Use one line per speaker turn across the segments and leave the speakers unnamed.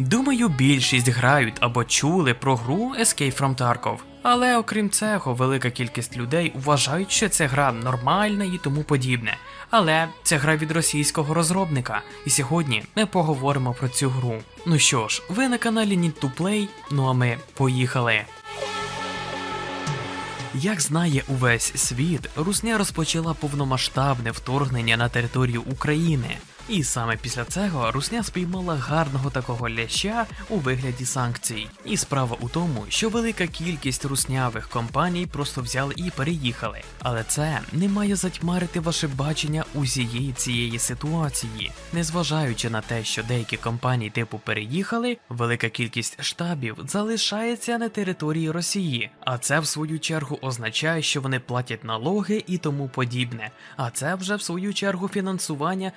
Думаю, більшість грають або чули про гру Escape from Tarkov. Але окрім цього, велика кількість людей вважають, що ця гра нормальна і тому подібне. Але це гра від російського розробника, і сьогодні ми поговоримо про цю гру. Ну що ж, ви на каналі Need to Play, ну а ми поїхали. Як знає увесь світ, Русня розпочала повномасштабне вторгнення на територію України. І саме після цього Русня спіймала гарного такого ляща у вигляді санкцій. І справа у тому, що велика кількість руснявих компаній просто взяли і переїхали. Але це не має затьмарити ваше бачення усієї цієї ситуації. Незважаючи на те, що деякі компанії типу переїхали, велика кількість штабів залишається на території Росії, а це в свою чергу означає, що вони платять налоги і тому подібне. А це вже в свою чергу фінансування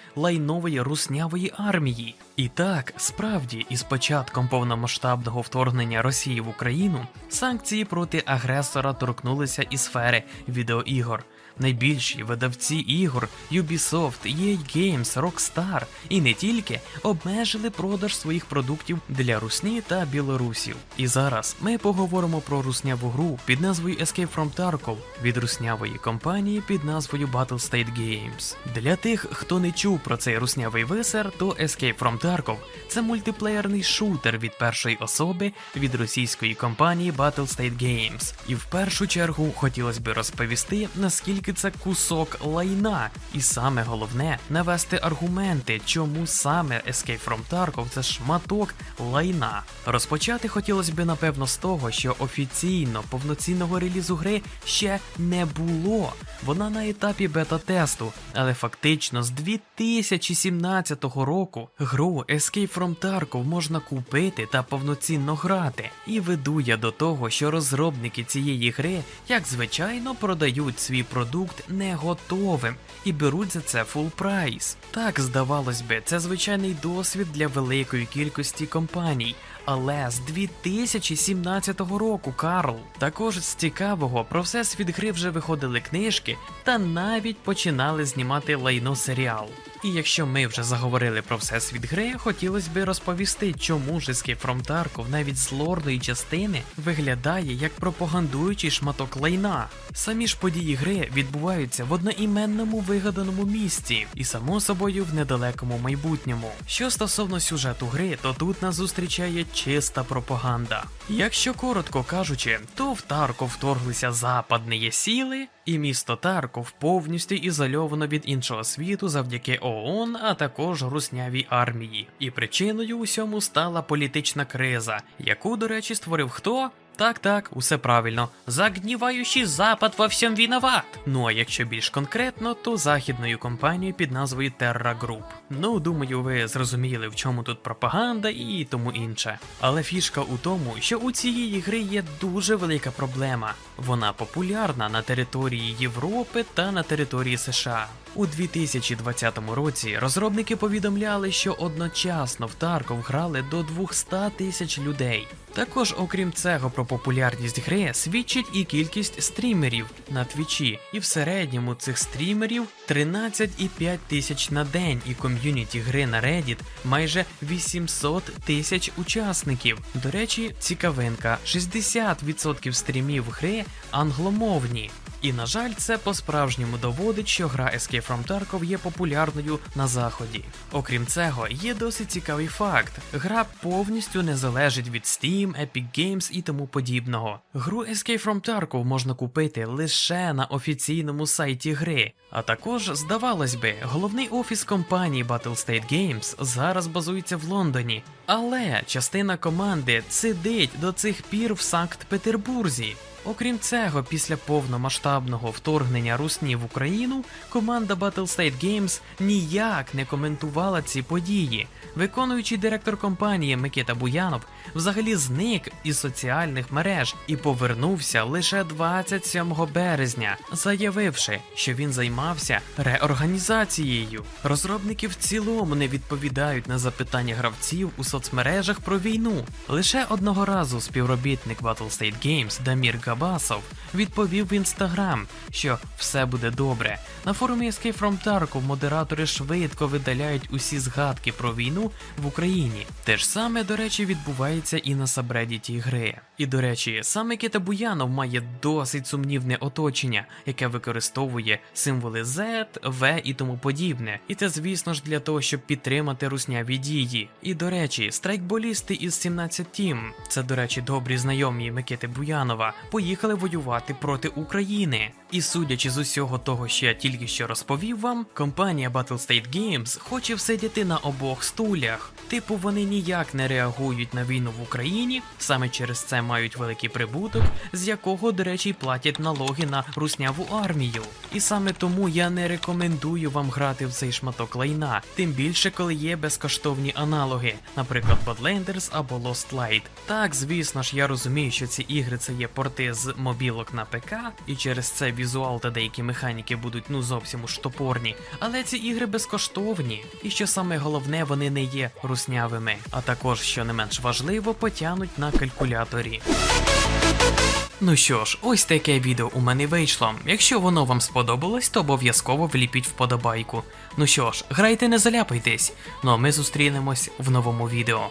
лайнової руснявої армії. І так, справді, із початком повномасштабного вторгнення Росії в Україну санкції проти агресора торкнулися і сфери відеоігор. Найбільші видавці ігор Ubisoft, EA Games, Rockstar і не тільки обмежили продаж своїх продуктів для Русні та білорусів. І зараз ми поговоримо про русняву гру під назвою Escape from Tarkov від руснявої компанії під назвою Battlestate Games. Для тих, хто не чув про цей руснявий висер, то Escape from Tarkov – це мультиплеєрний шутер від першої особи від російської компанії Battlestate Games. І в першу чергу хотілося би розповісти, наскільки це кусок лайна, і саме головне навести аргументи, чому саме Escape from Tarkov це шматок лайна. Розпочати хотілося б напевно з того, що офіційно повноцінного релізу гри ще не було. Вона на етапі бета-тесту, але фактично з 2017 року гру Escape from Tarkov можна купити та повноцінно грати. І веду я до того, що розробники цієї гри, як звичайно, продають свій продукт не готовим і беруть за це фул прайс. Так, здавалось би, це звичайний досвід для великої кількості компаній. Але з 2017 року, Карл. Також з цікавого про все світ гри вже виходили книжки та навіть починали знімати лайно серіал. І якщо ми вже заговорили про всесвіт гри, хотілося б розповісти, чому ж Escape from Tarkov навіть з лорної частини виглядає як пропагандуючий шматок лайна. Самі ж події гри відбуваються в одноіменному вигаданому місці, і само собою в недалекому майбутньому. Що стосовно сюжету гри, то тут нас зустрічає чиста пропаганда. Якщо коротко кажучи, то в Тарков вторглися западні сіли, і місто Тарков повністю ізольовано від іншого світу завдяки ООН, а також руснявій армії. І причиною усьому стала політична криза, яку, до речі, створив хто? Так, так, усе правильно. Загніваючий запад во всьому виноват. Ну а якщо більш конкретно, то західною компанією під назвою Terra Group. Ну, думаю, ви зрозуміли, в чому тут пропаганда і тому інше. Але фішка у тому, що у цієї гри є дуже велика проблема. Вона популярна на території Європи та на території США. У 2020 році розробники повідомляли, що одночасно в Тарков грали до 200 тисяч людей. Також, окрім цього, про популярність гри свідчить і кількість стрімерів на твічі, і в середньому цих стрімерів 13,5 тисяч на день, і ком'юніті гри на Reddit майже 800 тисяч учасників. До речі, цікавинка: 60% стрімів гри англомовні. І на жаль, це по-справжньому доводить, що гра Escape from Tarkov є популярною на заході. Окрім цього, є досить цікавий факт: гра повністю не залежить від Steam, Epic Games і тому подібного. Гру Escape from Tarkov можна купити лише на офіційному сайті гри. А також, здавалось би, головний офіс компанії Battlestate Games зараз базується в Лондоні. Але частина команди сидить до цих пір в Санкт-Петербурзі. Окрім цього, після повномасштабного вторгнення Русні в Україну команда Battlestate Games ніяк не коментувала ці події. Виконуючий директор компанії Микита Буянов взагалі зник із соціальних мереж і повернувся лише 27 березня, заявивши, що він займався реорганізацією. Розробники в цілому не відповідають на запитання гравців у соцмережах про війну. Лише одного разу співробітник Battlestate Games Дамір Га Габасов відповів в інстаграм, що все буде добре. На форумі Escape from Tarkov модератори швидко видаляють усі згадки про війну в Україні. Те ж саме, до речі, відбувається і на сабредіті гри. І до речі, саме Кита Буянов має досить сумнівне оточення, яке використовує символи Z, V і тому подібне. І це, звісно ж, для того, щоб підтримати русняві дії. І до речі, страйкболісти із 17 Team, це, до речі, добрі знайомі Микити Буянова, поїхали воювати проти України. І судячи з усього того, що я тільки що розповів вам, компанія Battlestate Games хоче всидіти на обох стулях. Типу, вони ніяк не реагують на війну в Україні, саме через це мають великий прибуток, з якого, до речі, платять налоги на русняву армію. І саме тому я не рекомендую вам грати в цей шматок лайна, тим більше коли є безкоштовні аналоги, наприклад, Badlanders або Lost Light. Так, звісно ж, я розумію, що ці ігри це є порти з мобілок на ПК, і через це візуал та деякі механіки будуть ну зовсім уж топорні, але ці ігри безкоштовні, і що саме головне, вони не є руснявими, а також, що не менш важливо, потягнуть на калькуляторі. Ну що ж, ось таке відео у мене вийшло. Якщо воно вам сподобалось, то обов'язково вліпіть вподобайку. Ну що ж, грайте, не заляпайтесь. Ну а ми зустрінемось в новому відео.